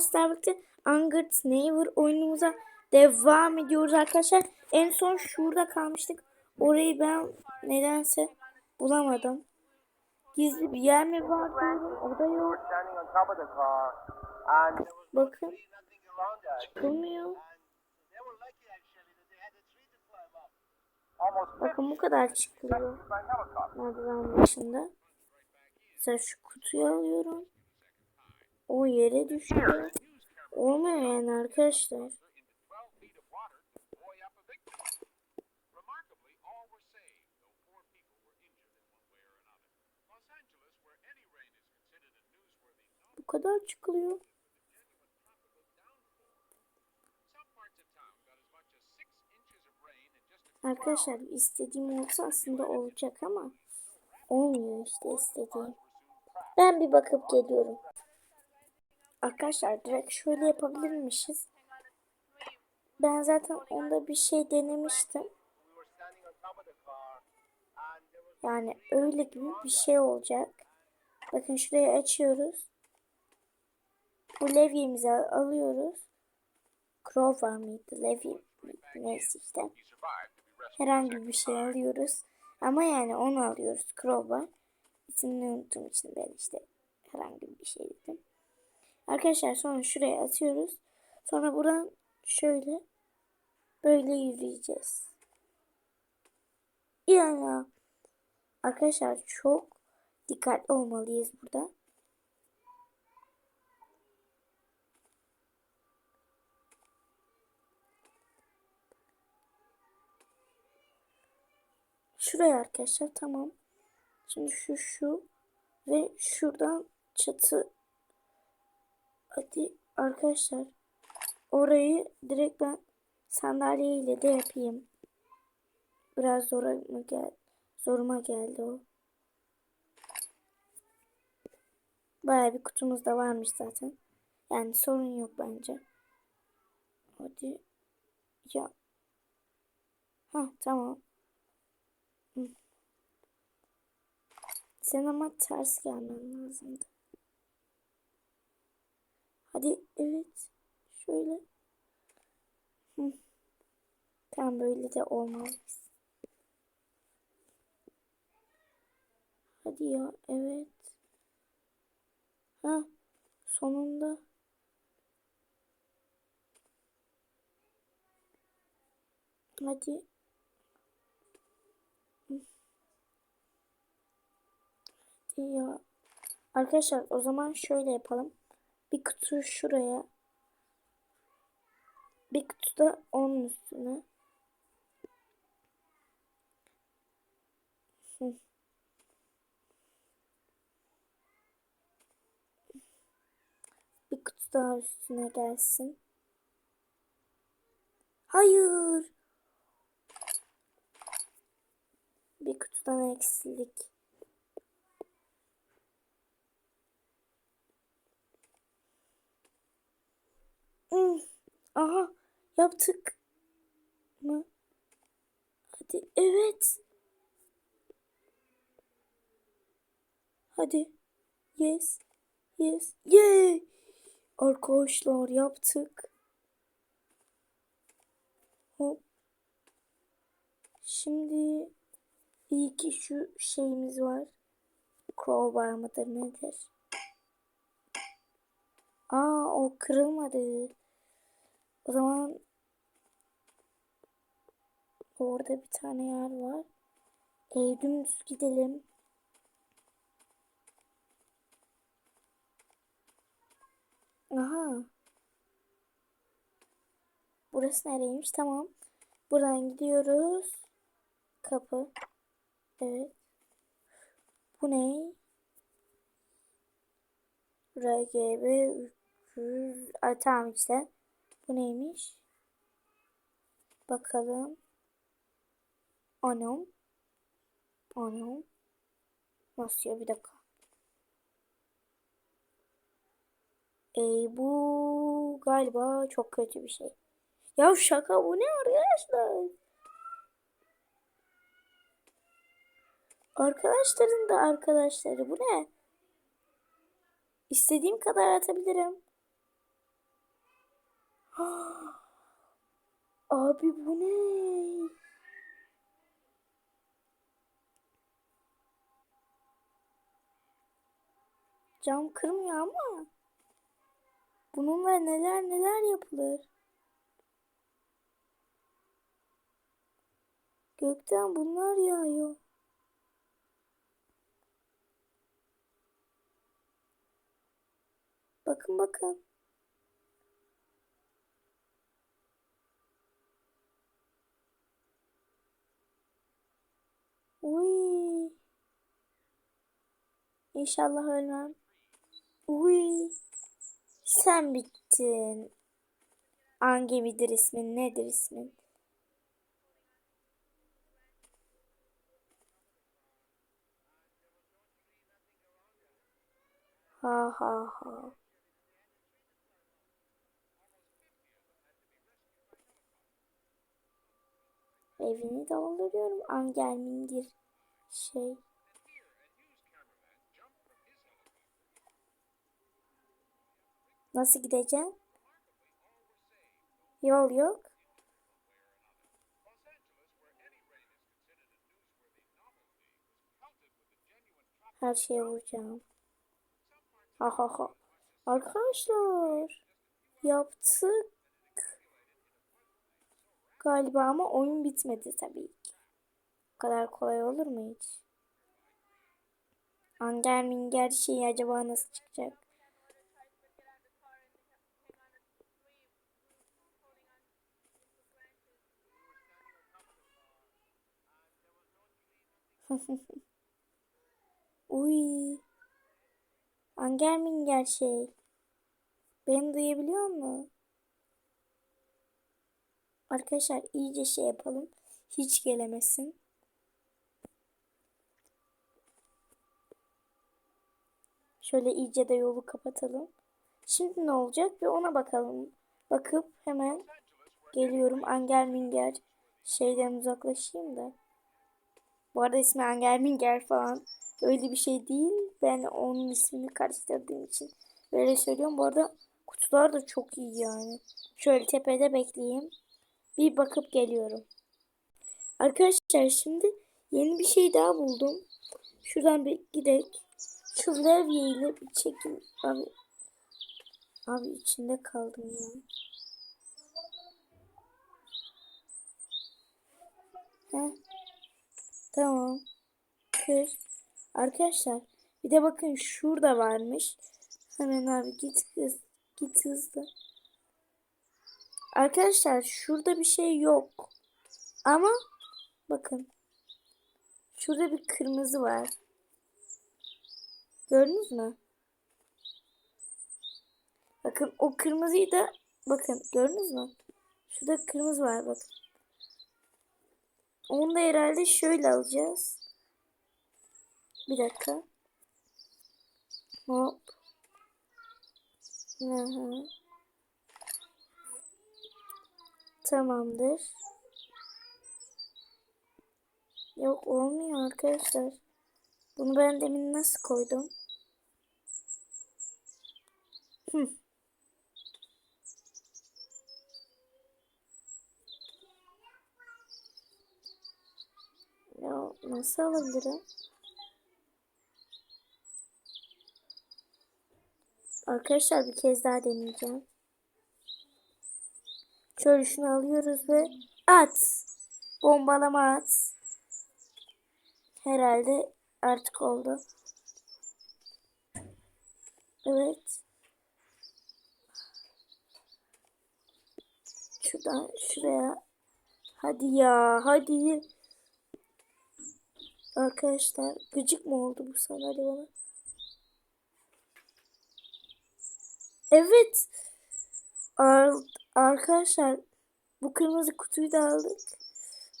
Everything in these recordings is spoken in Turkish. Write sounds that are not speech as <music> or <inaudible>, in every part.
merhaba Starbucks'te Angert Neighbor oyunumuza devam ediyoruz arkadaşlar. En son şurada kalmıştık. Orayı ben nedense bulamadım. Gizli bir yer mi var diyorum. O da yok. Bakın çıkılmıyor. Bakın bu kadar çıkılıyor. Merdiven başında. Mesela şu kutuyu alıyorum. O yere düşüyor. Olmuyor yani arkadaşlar. 12 feet of water buoy up a victim. Remarkably, all were saved, though four people were injured in one way or another. Los Angeles, where any rain is considered a newsworthy note, Bu kadar çıkılıyor. Arkadaşlar istediğim olsa aslında olacak ama olmuyor işte istediğim. Ben bir bakıp geliyorum. Arkadaşlar direkt şöyle yapabilirmişiz. Ben zaten onda bir şey denemiştim. Yani öyle gibi bir şey olacak. Bakın şurayı açıyoruz. Bu levyemizi alıyoruz. Crowbar mıydı? Levye neyse işte. Herhangi bir şey alıyoruz. Ama yani onu alıyoruz. Crowbar. İsmini unuttuğum için ben işte herhangi bir şey dedim. Arkadaşlar sonra şuraya atıyoruz. Sonra buradan şöyle böyle yürüyeceğiz. Yani arkadaşlar çok dikkatli olmalıyız burada. Şuraya arkadaşlar tamam. Şimdi şu şu ve şuradan çatı. Hadi arkadaşlar orayı direkt ben sandalyeyle de yapayım. Biraz zora mı gel zoruma geldi o. Bayağı bir kutumuz da varmış zaten. Yani sorun yok bence. Hadi. Ya. Ha tamam. Hı. Sen ama ters gelmen lazımdı. Hadi evet. Şöyle. Hı. Tam böyle de olmalıyız. Hadi ya evet. Ha sonunda. Hadi. Hadi ya. Arkadaşlar o zaman şöyle yapalım. Bir kutu şuraya. Bir kutu da onun üstüne. Bir kutu daha üstüne gelsin. Hayır. Bir kutudan eksilik. Aha yaptık mı? Hadi evet. Hadi. Yes. Yes. Yay. Arkadaşlar yaptık. Hop. Şimdi iyi ki şu şeyimiz var. Crowbar mıdır nedir? Aa o kırılmadı. O zaman orada bir tane yer var. Ev dümdüz gidelim. Aha. Burası nereymiş? Tamam. Buradan gidiyoruz. Kapı. Evet. Bu ne? RGB 300. Ay tamam işte. Bu neymiş? Bakalım. Anam. Anam. Nasıl ya bir dakika. Ey bu galiba çok kötü bir şey. Ya şaka bu ne arkadaşlar? Arkadaşların da arkadaşları bu ne? İstediğim kadar atabilirim. <gasps> Abi bu ne? Cam kırmıyor ama bununla neler neler yapılır. Gökten bunlar yağıyor. Bakın bakın. Uy. İnşallah ölmem. Uy. Sen bittin. Hangi midir ismin? Nedir ismin? Ha ha ha. Evini dolduruyorum. Angel mingir şey. Nasıl gideceğim? Yol yok. Her şeye vuracağım. Ha ha ha. Arkadaşlar yaptık. Galiba ama oyun bitmedi tabii ki. Bu kadar kolay olur mu hiç? Anger minger şey acaba nasıl çıkacak? <laughs> Uy. Anger minger şey. Beni duyabiliyor mu? Arkadaşlar iyice şey yapalım. Hiç gelemesin. Şöyle iyice de yolu kapatalım. Şimdi ne olacak bir ona bakalım. Bakıp hemen geliyorum. Anger minger şeyden uzaklaşayım da. Bu arada ismi Anger minger falan. Öyle bir şey değil. Ben onun ismini karıştırdığım için böyle söylüyorum. Bu arada kutular da çok iyi yani. Şöyle tepede bekleyeyim. Bir bakıp geliyorum. Arkadaşlar şimdi yeni bir şey daha buldum. Şuradan bir gidelim. Şu levye ile bir çekim. Abi, abi içinde kaldım ya. Heh. Tamam. Kır. Arkadaşlar bir de bakın şurada varmış. Hemen abi git hız, git hızlı. Arkadaşlar şurada bir şey yok. Ama bakın. Şurada bir kırmızı var. Gördünüz mü? Bakın o kırmızıyı da bakın gördünüz mü? Şurada kırmızı var bakın. Onu da herhalde şöyle alacağız. Bir dakika. Hop. Hı hı. Tamamdır. Yok olmuyor arkadaşlar. Bunu ben demin nasıl koydum? Hı. Ya nasıl alabilirim? Arkadaşlar bir kez daha deneyeceğim. Şöyle şunu alıyoruz ve at. Bombalama at. Herhalde artık oldu. Evet. Şuradan şuraya. Hadi ya hadi. Arkadaşlar gıcık mı oldu bu sandalye bana? Evet. Ar arkadaşlar bu kırmızı kutuyu da aldık.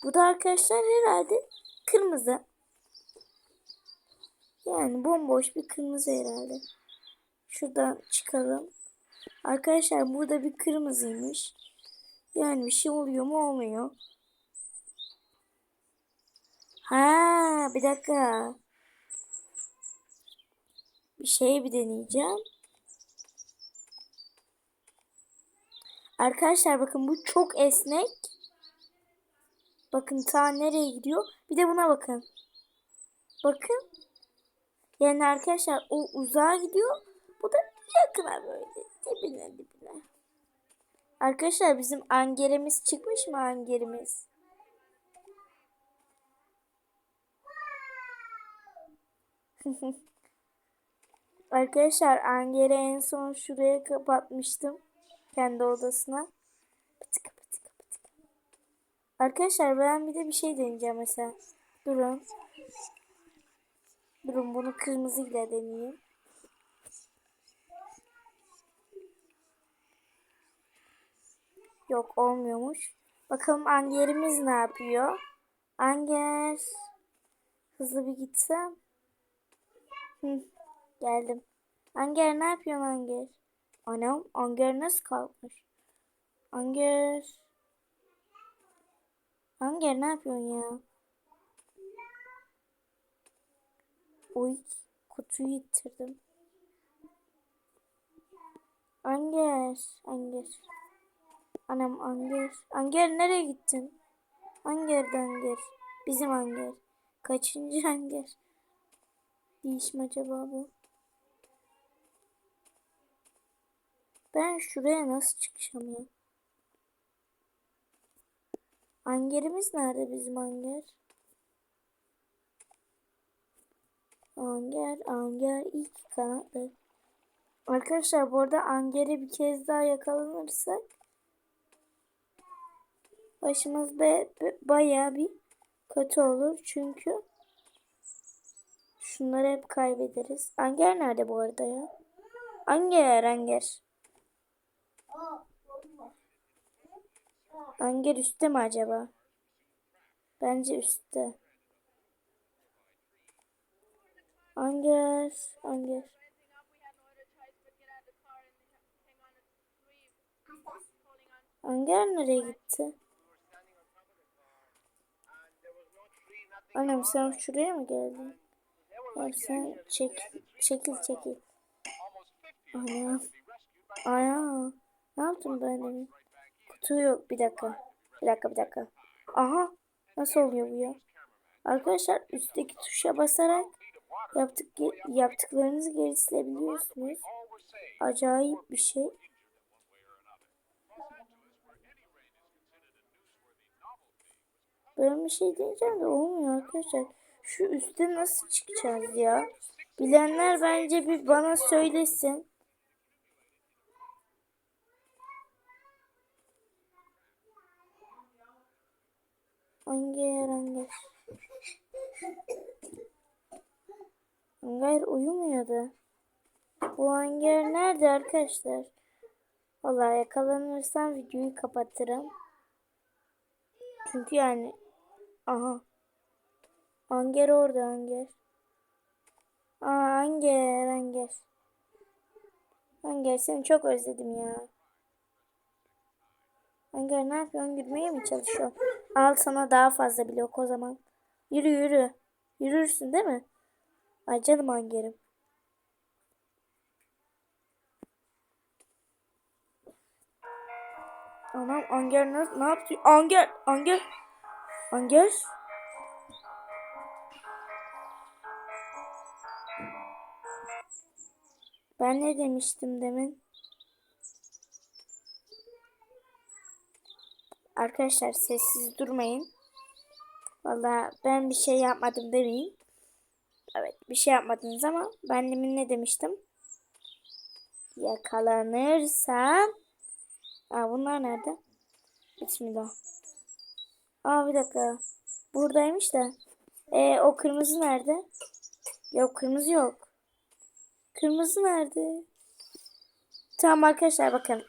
Bu da arkadaşlar herhalde kırmızı. Yani bomboş bir kırmızı herhalde. Şuradan çıkalım. Arkadaşlar burada bir kırmızıymış. Yani bir şey oluyor mu olmuyor. Ha bir dakika. Bir şey bir deneyeceğim. Arkadaşlar bakın bu çok esnek. Bakın ta nereye gidiyor. Bir de buna bakın. Bakın. Yani arkadaşlar o uzağa gidiyor. Bu da yakına böyle dibine dibine. Arkadaşlar bizim angerimiz çıkmış mı angerimiz? <laughs> Arkadaşlar Anger'i en son şuraya kapatmıştım. Kendi odasına. Pıtık pıtık pıtık. Arkadaşlar ben bir de bir şey deneyeceğim mesela. Durun. Durun bunu kırmızıyla deneyeyim. Yok olmuyormuş. Bakalım Anger'imiz ne yapıyor? Anger. Hızlı bir gitsem. Geldim. Anger ne yapıyorsun Anger? Anam Anger nasıl kalkmış? Anger. Anger ne yapıyorsun ya? Oy kutuyu yitirdim. Anger. Anger. Anam Anger. Anger nereye gittin? Anger de Anger. Bizim Anger. Kaçıncı Anger? Değişim acaba bu? Ben şuraya nasıl çıkacağım ya? Angerimiz nerede bizim Anger? Anger, Anger ilk kanatlı. Arkadaşlar bu arada Anger'e bir kez daha yakalanırsak başımız be, be, bayağı bir kötü olur. Çünkü şunları hep kaybederiz. Anger nerede bu arada ya? Anger, Anger. Anger üstte mi acaba? Bence üstte. Anger, Anger. Anger nereye gitti? Annem sen şuraya mı geldin? Ya sen çek, çekil çekil. Ana. Ana. Ne yaptım ben demin? Kutu yok bir dakika. Bir dakika bir dakika. Aha. Nasıl oluyor bu ya? Arkadaşlar üstteki tuşa basarak yaptık yaptıklarınızı geri silebiliyorsunuz. Acayip bir şey. Ben bir şey diyeceğim de olmuyor arkadaşlar. Şu üste nasıl çıkacağız ya? Bilenler bence bir bana söylesin. Hangi yer hangi? Hangar uyumuyordu. Bu hangar nerede arkadaşlar? Vallahi yakalanırsam videoyu kapatırım. Çünkü yani aha. Anger orada Anger. Aa Anger Anger. Anger seni çok özledim ya. Anger ne yapıyorsun? Gülmeye mi çalışıyorsun? Al sana daha fazla blok o zaman. Yürü yürü. Yürürsün değil mi? Ay canım Anger'im. Anam Anger ne, ne yaptı? Anger, Anger, Anger. Ben ne demiştim demin? Arkadaşlar sessiz durmayın. Valla ben bir şey yapmadım demeyin. Evet bir şey yapmadınız ama ben demin ne demiştim? Yakalanırsam Aa bunlar nerede? Bismillah. Aa bir dakika. Buradaymış da. E o kırmızı nerede? Yok kırmızı yok. Kırmızı nerede? Tamam arkadaşlar bakın.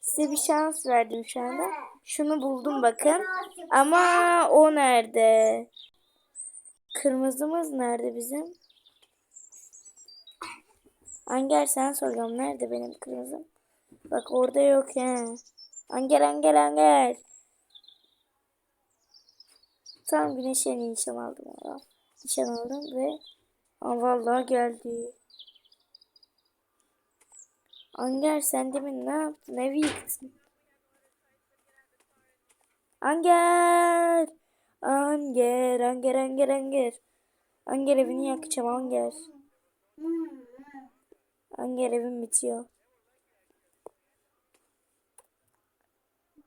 Size bir şans verdim şu anda. Şunu buldum bakın. Ama o nerede? Kırmızımız nerede bizim? Anger sen soruyorum. Nerede benim kırmızım? Bak orada yok ya. Anger anger anger. Tam güneşe nişan aldım. Nişan aldım ve Aa, vallahi geldi. Anger sen demin ne yaptın? Evi yıktın. Anger. Anger, Anger, Anger, Anger. Anger evini yakacağım Anger. Anger evim bitiyor.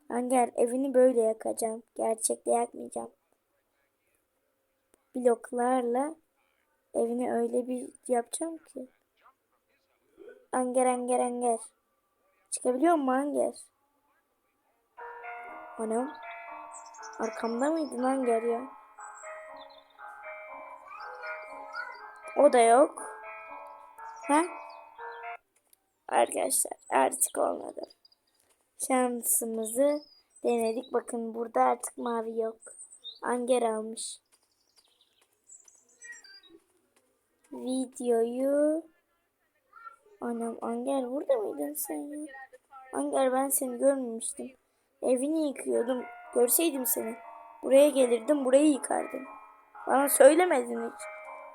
Anger evini böyle yakacağım. Gerçekte yakmayacağım. Bloklarla evini öyle bir yapacağım ki. Anger, Anger, Anger. Çıkabiliyor mu Anger? Anam. Arkamda mıydın Anger ya? O da yok. Ha? Arkadaşlar artık olmadı. Şansımızı denedik. Bakın burada artık mavi yok. Anger almış. Videoyu Anam Anger burada mıydın sen ya? Anger ben seni görmemiştim. Evini yıkıyordum. Görseydim seni. Buraya gelirdim burayı yıkardım. Bana söylemedin hiç.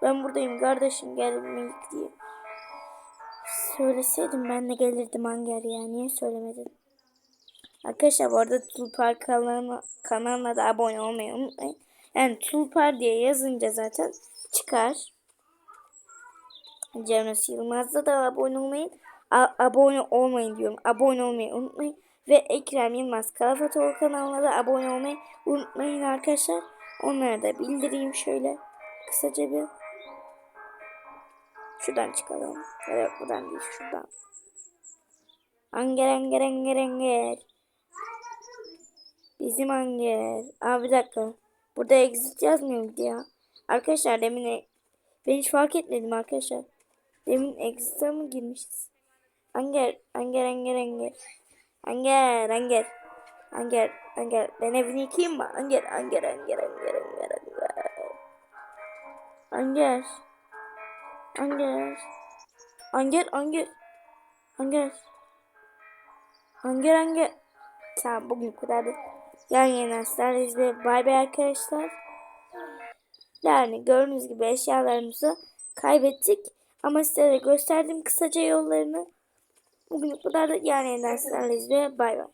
Ben buradayım kardeşim gel evimi yık diye. Söyleseydim ben de gelirdim Anger ya. Niye söylemedin? Arkadaşlar bu arada Tulpar kanalına, kanalına da abone olmayı unutmayın. Yani Tulpar diye yazınca zaten çıkar. Canus Yılmaz'da da abone olmayın. A- abone olmayın diyorum. Abone olmayı unutmayın. Ve Ekrem Yılmaz Kalafatoğlu kanalına da abone olmayı unutmayın arkadaşlar. Onlara da bildireyim şöyle. Kısaca bir. Şuradan çıkalım. Yok buradan değil şuradan. Anger anger anger anger. Bizim anger. Aa bir dakika. Burada exit yazmıyor ya? Arkadaşlar demin e- ben hiç fark etmedim arkadaşlar. Demin exit'e mi girmişiz? Anger, anger, anger, anger. Anger, anger. Anger, anger. Ben evini yıkayayım mı? Anger, anger, anger, anger, anger, anger. Anger. Anger. Anger, anger. Anger. Anger, anger. Tamam bugün bu kadar. Yan yana sizlerleyiz ve bay bay arkadaşlar. Yani gördüğünüz gibi eşyalarımızı kaybettik. Ama size de gösterdim kısaca yollarını. Bugün bu kadar da yani sizlerleyiz ve bay bay.